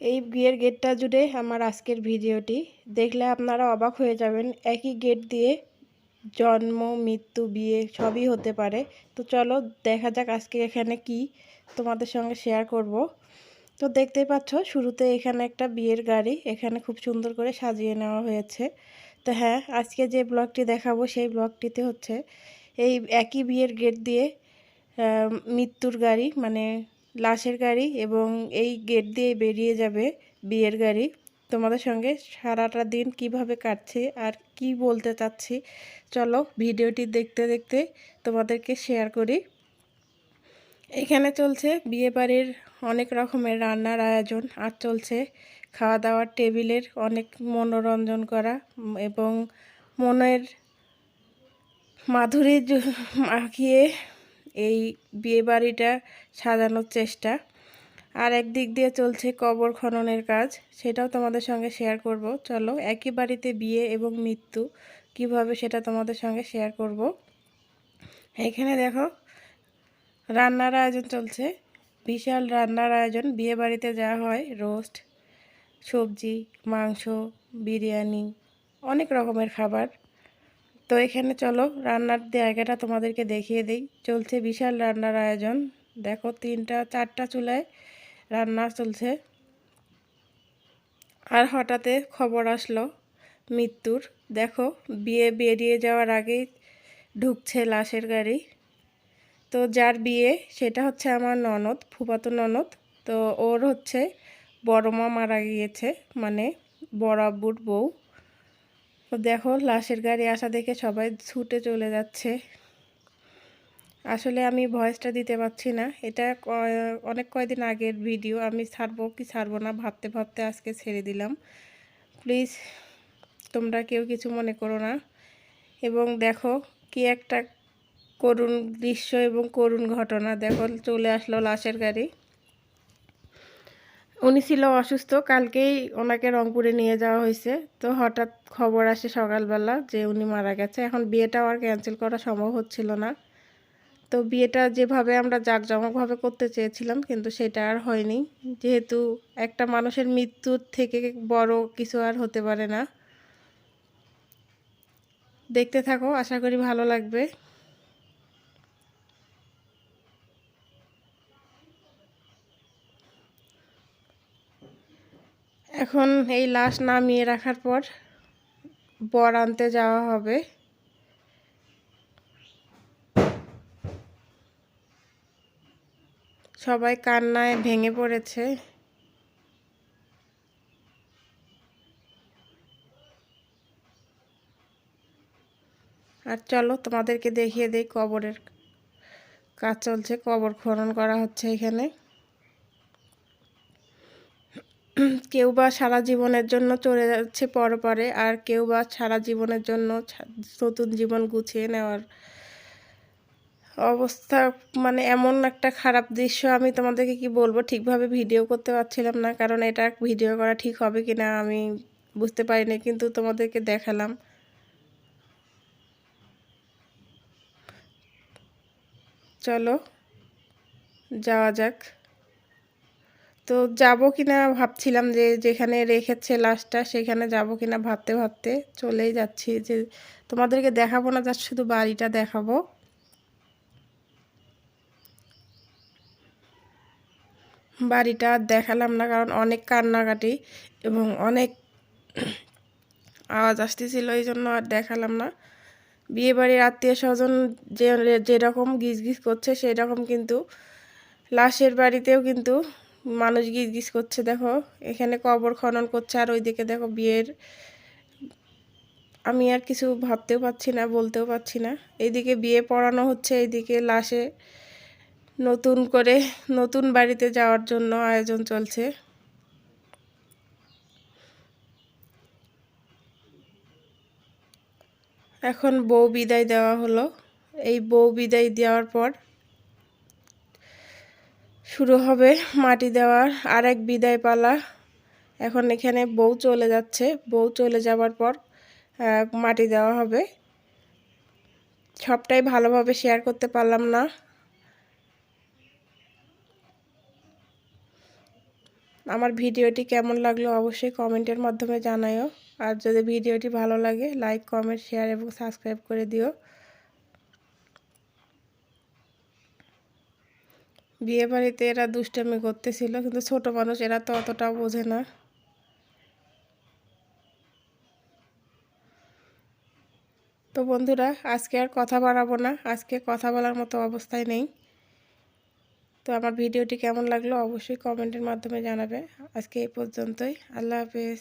এই বিয়ের গেটটা জুড়ে আমার আজকের ভিডিওটি। দেখলে আপনারা অবাক হয়ে যাবেন, একই গেট দিয়ে জন্ম, মৃত্যু, বিয়ে সবই হতে পারে। তো চলো দেখা যাক আজকে এখানে কি তোমাদের সঙ্গে শেয়ার করব। তো দেখতেই পাচ্ছ, শুরুতে এখানে একটা বিয়ের গাড়ি, এখানে খুব সুন্দর করে সাজিয়ে নেওয়া হয়েছে। তো হ্যাঁ আজকে যে ব্লগটি দেখাবো সেই ব্লগটিতে হচ্ছে, এই একই বিয়ের গেট দিয়ে মৃত্যুর গাড়ি মানে লাশের গাড়ি এবং এই গেট দিয়ে বেরিয়ে যাবে বিয়ের গাড়ি। তোমাদের সঙ্গে সারাটা দিন কীভাবে কাটছে আর কি বলতে চাচ্ছি, চলো ভিডিওটি দেখতে দেখতে তোমাদেরকে শেয়ার করি। এখানে চলছে বিয়ে বাড়ির অনেক রকমের রান্নার আয়োজন, আর চলছে খাওয়া দাওয়ার টেবিলের অনেক মনোরঞ্জন করা এবং মনের মাধুরী মাখিয়ে এই বিয়েবাড়িটা সাজানোর চেষ্টা। আর এক দিক দিয়ে চলছে কবর খননের কাজ, সেটাও তোমাদের সঙ্গে শেয়ার করব। চলো, একই বাড়িতে বিয়ে এবং মৃত্যু, কীভাবে সেটা তোমাদের সঙ্গে শেয়ার করব। এখানে দেখো, রান্নার আয়োজন চলছে। বিশাল রান্নার আয়োজন। বিয়ে বাড়িতে যা হয়, রোস্ট, সবজি, মাংস, বিরিয়ানি, অনেক রকমের খাবার। তো এখানে চলো, রান্নার জায়গাটা তোমাদেরকে দেখিয়ে দিই। চলছে বিশাল রান্নার আয়োজন। দেখো, তিনটা, চারটা চুলায় রান্না চলছে। আর হঠাৎ খবর আসলো মৃত্যুর। দেখো, বিয়ে বেরিয়ে যাওয়ার আগেই ঢুকছে লাশের গাড়ি। তো যার বিয়ে, সেটা হচ্ছে আমার ননদ ফুপাতো ননদ। তো ওর হচ্ছে বড় মা মারা গিয়েছে মানে বড় বউ। তো দেখো, লাশের গাড়ি আসা দেখে সবাই ছুটে চলে যাচ্ছে। আসলে আমি ভয়েসটা দিতে পারছি না। এটা অনেক কয়দিন আগের ভিডিও, আমি ছাড়বো কি ছাড়বো না ভাবতে ভাবতে আজকে ছেড়ে দিলাম। প্লিজ, তোমরা কেউ কিছু মনে করো না। এবং দেখো, কি একটা করুণ দৃশ্য এবং করুণ ঘটনা। দেখো, চলে আসলো লাশের গাড়ি। উনি ছিল অসুস্থ, কালকেই ওনাকে রংপুরে নিয়ে যাওয়া হয়েছে। তো হঠাৎ খবর আসে সকালবেলা যে উনি মারা গেছে। এখন বিয়েটাও আর ক্যান্সেল করা সম্ভব হচ্ছিল না। তো বিয়েটা যেভাবে আমরা জাঁকজমকভাবে করতে চেয়েছিলাম, কিন্তু সেটা আর হয়নি। যেহেতু একটা মানুষের মৃত্যুর থেকে বড় কিছু আর হতে পারে না। দেখতে থাকো, আশা করি ভালো লাগবে। এখন এই লাশ নামিয়ে রাখার পর বর আনতে যাওয়া হবে। সবাই কান্নায় ভেঙে পড়েছে। আর চলো তোমাদেরকে দেখিয়ে দেই কবরের কাজ চলছে। কবর খনন করা হচ্ছে এখানে। কেউ বা সারা জীবনের জন্য চলে যাচ্ছে পরে পরে, আর কেউ বা সারা জীবনের জন্য নতুন জীবন গুছিয়ে নেওয়ার অবস্থা মানে এমন একটা খারাপ দৃশ্য আমি তোমাদেরকে কি বলব, ঠিকভাবে ভিডিও করতে পারছিলাম না, কারণ এটা ভিডিও করা ঠিক হবে কি না আমি বুঝতে পারিনি, কিন্তু তোমাদেরকে দেখালাম। চলো, যাওয়া যাক। তো যাব কিনা ভাবছিলাম যে যেখানে রেখেছে লাশটা সেখানে যাব কিনা ভাবতে ভাবতে চলেই যাচ্ছি যে তোমাদেরকে দেখাবো না যার শুধু বাড়িটা দেখাবো। বাড়িটা দেখালাম না, কারণ অনেক কান্নাকাটি এবং অনেক আওয়াজ আসতেছিল, এই জন্য আর দেখালাম না। বিয়ে বাড়ির আত্মীয় স্বজন যে যেরকম গিজ গিজ করছে সেই রকম কিন্তু লাশের বাড়িতেও কিন্তু মানুষ গিজ গিজ করছে, দেখো। এখানে কবর খনন করছে, আর ওইদিকে দেখো বিয়ের। আমি আর কিছু ভাবতেও পাচ্ছি না, বলতেও পাচ্ছি না। এইদিকে বিয়ে পড়ানো হচ্ছে, এইদিকে লাশে নতুন করে নতুন বাড়িতে যাওয়ার জন্য আয়োজন চলছে। এখন বউ বিদায় দেওয়া হলো। এই বউ বিদায় দেওয়ার পর শুরু হবে মাটি দেওয়ার আর এক বিদায় পালা। এখন এখানে বউ চলে যাচ্ছে। বউ চলে যাওয়ার পর মাটি দেওয়া হবে। সবটাই ভালোভাবে শেয়ার করতে পারলাম না। আমার ভিডিওটি কেমন লাগল অবশ্যই কমেন্টের মাধ্যমে জানাইও আর যদি ভিডিওটি ভালো লাগে লাইক কমেন্ট শেয়ার এবং সাবস্ক্রাইব করে দিও। বিয়ে বাড়িতে এরা দুষ্টামি করতেছিল, কিন্তু ছোট মানুষ এরা তো অতটাও বোঝে না। তো বন্ধুরা, আজকে আর কথা বাড়াবো না। আজকে কথা বলার মতো অবস্থায় নেই। তো আমার ভিডিওটি কেমন লাগল অবশ্যই কমেন্টের মাধ্যমে জানাবে। আজকে এই পর্যন্তই। আল্লাহ হাফেজ।